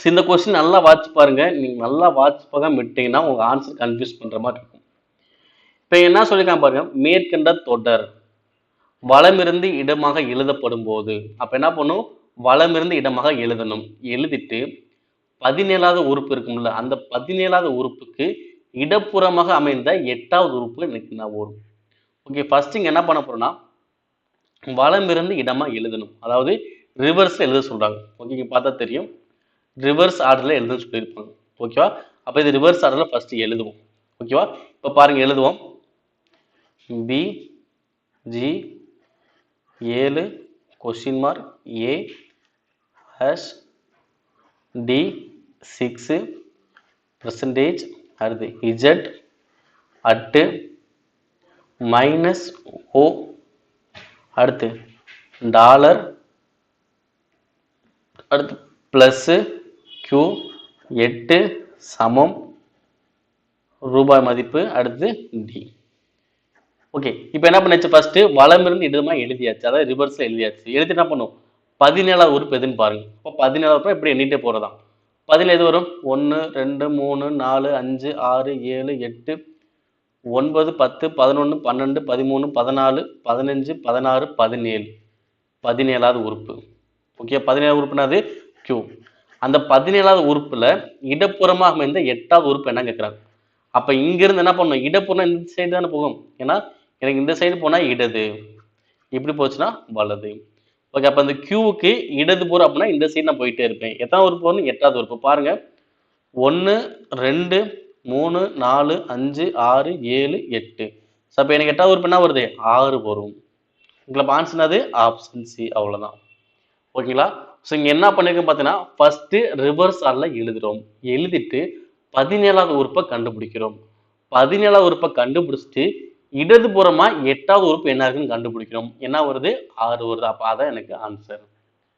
So, இந்த question நல்லா watch பாருங்க. நீங்கள் நல்லா வாட்ச் பார்க்காம விட்டீங்கன்னா உங்கள் ஆன்சர் கன்ஃபியூஸ் பண்ணுற மாதிரி இருக்கும். இப்போ என்ன சொல்லியிருக்காங்க பாருங்க. மேற்கண்ட தொடர். வளமிருந்து இடமாக எழுதப்படும் போது. அப்போ என்ன பண்ணும்? வளமிருந்து இடமாக எழுதணும். எழுதிட்டு பதினேழாவது உறுப்பு இருக்கும்ல அந்த பதினேழாவது உறுப்புக்கு இடப்புறமாக அமைந்த எட்டாவது உறுப்பு எனக்கு என்ன வரும்? ஓகே ஃபர்ஸ்ட் இங்கே என்ன பண்ண போகிறோம்னா வளமிருந்து இடமாக எழுதணும். அதாவது ரிவர்ஸ்ல எழுத சொல்கிறாங்க ஓகே பார்த்தா தெரியும். ரிவர்ஸ் ஆர்டரில் எழுதுன்னு சொல்லியிருப்பாங்க ஓகேவா அப்போ இது ரிவர்ஸ் ஆர்டரில் ஃபஸ்ட்டு எழுதுவோம். ஓகேவா இப்போ பாருங்கள் எழுதுவோம். பி ஜி ஏழு question mark A hash T six percentage அடுத்து இஜட் அட்டு மைனஸ் ஓ அடுத்து டாலர் அடுத்து ப்ளஸ்ஸு க்யூ எட்டு சமம் ரூபாய் மதிப்பு அடுத்து டி ஓகே இப்போ என்ன பண்ணாச்சு ஃபர்ஸ்ட் வளமிருந்து இடமா எழுதியாச்சு. அதாவது ரிவர்ஸில் எழுதியாச்சு. எழுதி என்ன பண்ணும்? பதினேழாவது உறுப்பு எதுன்னு பாருங்க. இப்போ பதினேழாவது உறுப்பு இப்படி எண்ணிட்டே போகிறதா பதினேழு எது வரும்? ஒன்று ரெண்டு மூணு நாலு அஞ்சு ஆறு ஏழு எட்டு ஒன்பது பத்து பதினொன்று பன்னெண்டு பதிமூணு பதினாலு பதினஞ்சு பதினாறு பதினேழு. பதினேழாவது உறுப்பு. ஓகே பதினேழாவது உறுப்புனாது கியூ அந்த பதினேழாவது உறுப்புல இடப்புறமாக அமைந்த எட்டாவது உறுப்பு என்ன கேட்குறாங்க அப்ப இங்கிருந்து என்ன பண்ணணும்? இடப்புறம் இந்த சைடு தானே போகும். ஏன்னா எனக்கு இந்த சைடு போனா இடது. இப்படி போச்சுன்னா வலது. ஓகே அப்ப அந்த கியூவுக்கு இடது புறம் அப்படின்னா இந்த சைடு நான் போயிட்டே இருப்பேன். எத்தனை உறுப்பு வரும் எட்டாவது உறுப்பு. பாருங்க. ஒன்று ரெண்டு மூணு நாலு அஞ்சு ஆறு ஏழு எட்டு. ஸோ அப்போ எனக்கு எட்டாவது உறுப்பு என்ன வருது? ஆறு வரும். உங்களுக்கு ஆன்சர் ஆப்ஷன் சி அவ்வளோதான் ஓகேங்களா? ஸோ இங்கே என்ன பண்ணிருக்கோம் பார்த்தீங்கன்னா ஃபர்ஸ்ட் ரிவர்ஸ் ஆர்ல எழுதுறோம். எழுதிட்டு பதினேழாவது உறுப்பை கண்டுபிடிக்கிறோம். பதினேழாவது உறுப்பை கண்டுபிடிச்சிட்டு இடதுபுறமாக எட்டாவது உறுப்பு என்ன இருக்குன்னு கண்டுபிடிக்கிறோம். என்ன வருது? ஆறு வருது. அப்போ அதான் எனக்கு ஆன்சர்